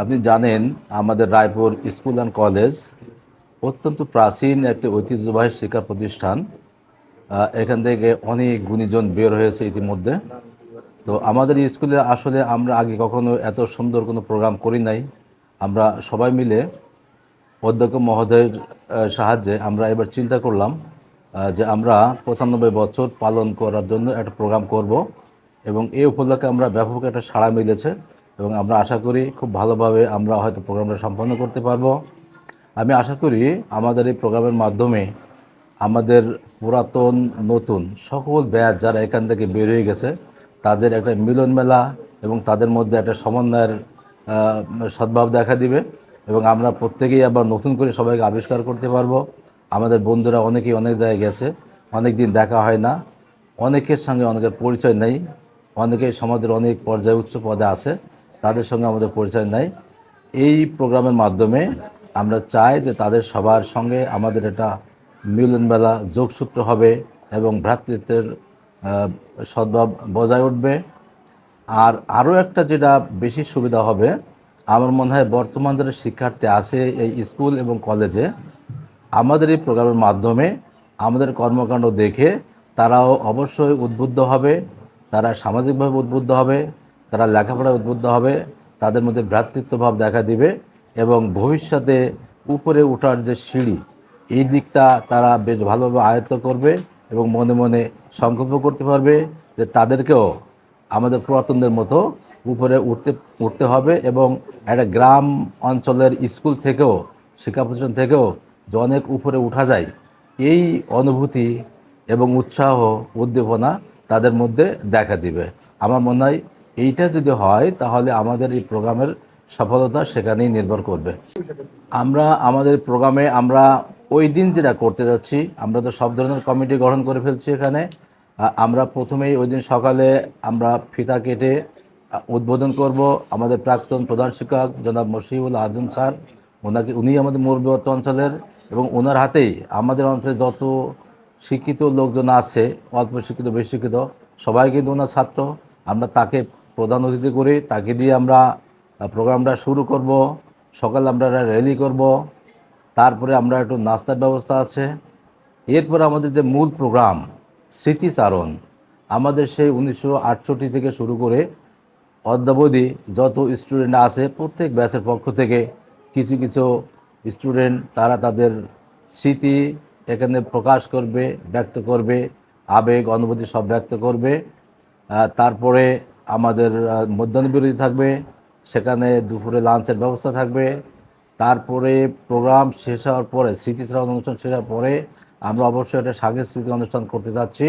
আপনি জানেন, আমাদের রায়পুর স্কুল অ্যান্ড কলেজ অত্যন্ত প্রাচীন একটি ঐতিহ্যবাহী শিক্ষা প্রতিষ্ঠান। এখান থেকে অনেক গুণীজন বের হয়েছে ইতিমধ্যে। তো আমাদের স্কুলে আসলে আমরা আগে কখনো এত সুন্দর কোনো প্রোগ্রাম করি নাই। আমরা সবাই মিলে অধ্যক্ষ মহোদয়ের সাহায্যে আমরা এবার চিন্তা করলাম যে আমরা পঁচানব্বই বছর পালন করার জন্য একটা প্রোগ্রাম করব এবং এই উপলক্ষে আমরা ব্যাপক একটা সাড়া মিলেছে। এবং আমরা আশা করি খুব ভালোভাবে আমরা হয়তো প্রোগ্রামটা সম্পন্ন করতে পারব। আমি আশা করি আমাদের এই প্রোগ্রামের মাধ্যমে আমাদের পুরাতন, নতুন সকল ব্যাচ যারা এখান থেকে বের হয়ে গেছে, তাদের একটা মিলন মেলা এবং তাদের মধ্যে একটা সমন্বয়ের সদ্ভাব দেখা দিবে এবং আমরা প্রত্যেকেই আবার নতুন করে সবাইকে আবিষ্কার করতে পারব। আমাদের বন্ধুরা অনেকেই অনেক জায়গায় গেছে, অনেক দিন দেখা হয় না, অনেকের সঙ্গে অনেকের পরিচয় নেই, অনেকেই সমাজের অনেক পর্যায়ে উচ্চ পদে আছে। তাদের সঙ্গে আমাদের পরিচয় নাই। এই প্রোগ্রামের মাধ্যমে আমরা চাই যে তাদের সবার সঙ্গে আমাদের একটা মিলনবেলা যোগসূত্র হবে এবং ভ্রাতৃত্বের সদ্ভাব বজায় উঠবে। আর আরও একটা যেটা বেশি সুবিধা হবে, আমার মনে হয় বর্তমান যারা শিক্ষার্থী আছে এই স্কুল এবং কলেজে, আমাদের এই প্রোগ্রামের মাধ্যমে আমাদের কর্মকাণ্ড দেখে তারাও অবশ্যই উদ্বুদ্ধ হবে, তারা সামাজিকভাবে উদ্বুদ্ধ হবে তারা লেখাপড়ায় উদ্বুদ্ধ হবে, তাদের মধ্যে ভ্রাতৃত্বভাব দেখা দিবে এবং ভবিষ্যতে উপরে ওঠার যে সিঁড়ি, এই দিকটা তারা বেশ ভালোভাবে আয়ত্ত করবে এবং মনে মনে সংকল্প করতে পারবে যে তাদেরকেও আমাদের পুরাতনদের মতো উপরে উঠতে উঠতে হবে এবং একটা গ্রাম অঞ্চলের স্কুল থেকেও শিক্ষা প্রতিষ্ঠান থেকেও যে অনেক উপরে উঠা যায়, এই অনুভূতি এবং উৎসাহ, উদ্দীপনা তাদের মধ্যে দেখা দিবে। আমার মনে হয় এইটা যদি হয়, তাহলে আমাদের এই প্রোগ্রামের সফলতা সেখানেই নির্ভর করবে। আমরা আমাদের প্রোগ্রামে আমরা ওই দিন যেটা করতে যাচ্ছি, আমরা তো সব ধরনের কমিটি গঠন করে ফেলছি এখানে। আমরা প্রথমেই ওই দিন সকালে আমরা ফিতা কেটে উদ্বোধন করব। আমাদের প্রাক্তন প্রধান শিক্ষক জনাব মশিউল আজম স্যার, ওনাকে, উনি আমাদের মূলবর্ত অঞ্চলের এবং ওনার হাতেই আমাদের অঞ্চলে যত শিক্ষিত লোকজন আছে, অল্প শিক্ষিত, বেশি শিক্ষিত, সবাই কিন্তু ওনার ছাত্র। আমরা তাকে প্রধান অতিথি করি, তাকে দিয়ে আমরা প্রোগ্রামটা শুরু করব। সকালে আমরা র্যালি করব। তারপরে আমরা একটু নাস্তার ব্যবস্থা আছে। এরপর আমাদের যে মূল প্রোগ্রাম, স্মৃতিচারণ, আমাদের সেই উনিশশো আটষট্টি থেকে শুরু করে অদ্যাবধি যত স্টুডেন্ট আছে, প্রত্যেক ব্যাচের পক্ষ থেকে কিছু কিছু স্টুডেন্ট তারা তাদের স্মৃতি এখানে প্রকাশ করবে, ব্যক্ত করবে, আবেগ, অনুভূতি সব ব্যক্ত করবে। তারপরে আমাদের মধ্যাহ্ন বিরতি থাকবে, সেখানে দুপুরে লাঞ্চের ব্যবস্থা থাকবে। তারপরে প্রোগ্রাম শেষ হওয়ার পরে স্মৃতিশ্রাবণ অনুষ্ঠান শেষ হওয়ার পরে, আমরা অবশ্যই একটা সাংস্কৃতিক অনুষ্ঠান করতে যাচ্ছি।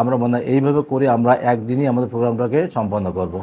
আমরা মনে হয় এইভাবে করে আমরা একদিনই আমাদের প্রোগ্রামটাকে সম্পন্ন করব।